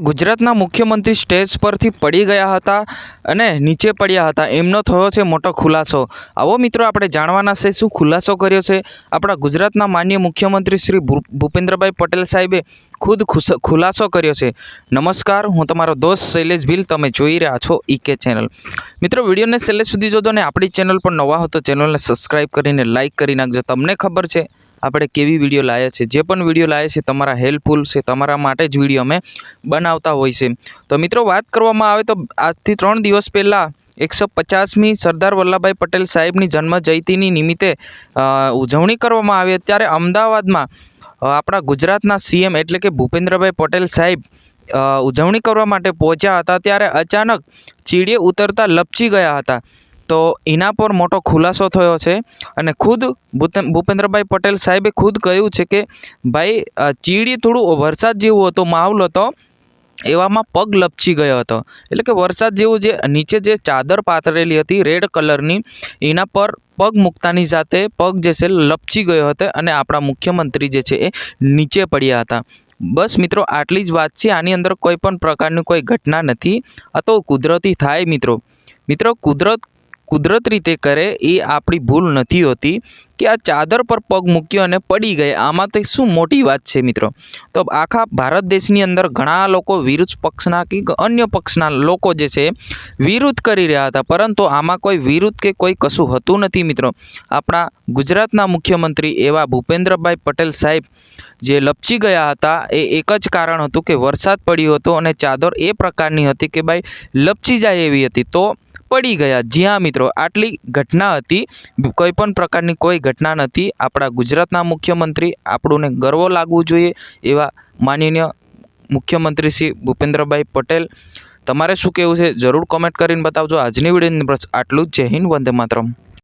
ગુજરાતના મુખ્યમંત્રી સ્ટેજ પરથી પડી ગયા હતા અને નીચે પડ્યા હતા. એમનો થયો છે મોટો ખુલાસો. આવો મિત્રો, આપણે જાણવાના છે શું ખુલાસો કર્યો છે. આપણા ગુજરાતના માન્ય મુખ્યમંત્રી શ્રી ભૂપેન્દ્રભાઈ પટેલ સાહેબે ખુદ ખુલાસો કર્યો છે. નમસ્કાર, હું તમારો દોસ્ત શૈલેષ ભીલ. તમે જોઈ રહ્યા છો ઈકે ચેનલ. મિત્રો, વિડીયોને છેલ્લે સુધી જોજો ને આપણી ચેનલ પર નવા હો તો ચેનલને સબસ્ક્રાઈબ કરીને લાઇક કરી નાખજો. તમને ખબર છે આપણે કેવી વીડિયો લાવીએ છીએ જે પણ વીડિયો લાવીએ છે, તમારા હેલ્પફુલ છે, તમારા માટે જ વીડિયો અમે બનાવતા હોય છે. તો મિત્રો, વાત કરવામાં આવે તો આજથી ત્રણ દિવસ પહેલાં એકસો પચાસમી સરદાર વલ્લભભાઈ પટેલ સાહેબની જન્મ જયંતિની નિમિત્તે ઉજવણી કરવામાં આવી. ત્યારે અમદાવાદમાં આપણા ગુજરાતના સીએમ એટલે કે ભૂપેન્દ્રભાઈ પટેલ સાહેબ ઉજવણી કરવા માટે પહોંચ્યા હતા. ત્યારે અચાનક ચીડીએ ઉતરતા લપચી ગયા હતા. તો એના પર મોટો ખુલાસો થયો છે. અને ખુદ ભૂપે- ભૂપેન્દ્રભાઈ પટેલ સાહેબે ખુદ કહ્યું છે કે, ભાઈ ચીડી થોડું વરસાદ જેવો હતો, માહોલ હતો, એવામાં પગ લપચી ગયો હતો. એટલે કે વરસાદ જેવું જે, નીચે જે ચાદર પાથરેલી હતી, રેડ કલરની, એના પર પગ મૂકતાની સાથે પગ જે છે, લપચી ગયો હતો અને આપણા મુખ્યમંત્રી જે છે એ નીચે પડ્યા હતા. બસ મિત્રો, આટલી જ વાત છે. આની અંદર કોઈ પણ પ્રકારની કોઈ ઘટના નથી. આ કુદરતી થાય મિત્રો. મિત્રો, કુદરત કુદરત રીતે કરે એ આપણી ભૂલ નથી હોતી કે આ ચાદર પર પગ મૂક્યો અને પડી ગયા. આમાં તે શું મોટી વાત છે મિત્રો. તો આખા ભારત દેશની અંદર ઘણા લોકો વિરુદ્ધ પક્ષના કે અન્ય પક્ષના લોકો જે છે, વિરુદ્ધ કરી રહ્યા હતા. પરંતુ આમાં કોઈ વિરુદ્ધ કે કોઈ કશું હતું નથી મિત્રો. આપણા ગુજરાતના મુખ્યમંત્રી એવા ભૂપેન્દ્રભાઈ પટેલ સાહેબ જે લપચી ગયા હતા, એ એક જ કારણ હતું કે વરસાદ પડ્યો હતો અને ચાદર એ પ્રકારની હતી કે ભાઈ લપચી જાય એવી હતી. તો પડી ગયા. જ્યાં મિત્રો, આટલી ઘટના હતી કોઈ પણ પ્રકારની કોઈ ઘટના નથી. આપણા ગુજરાતના મુખ્યમંત્રી આપણને ગર્વ લાગવું જોઈએ એવા માનનીય મુખ્યમંત્રી શ્રી ભૂપેન્દ્રભાઈ પટેલ. તમારે શું કહેવું છે? જરૂર કોમેન્ટ કરીને બતાવજો. આજની વિડીયોની બસ આટલું જ. જય હિન્દ, વંદે માતરમ.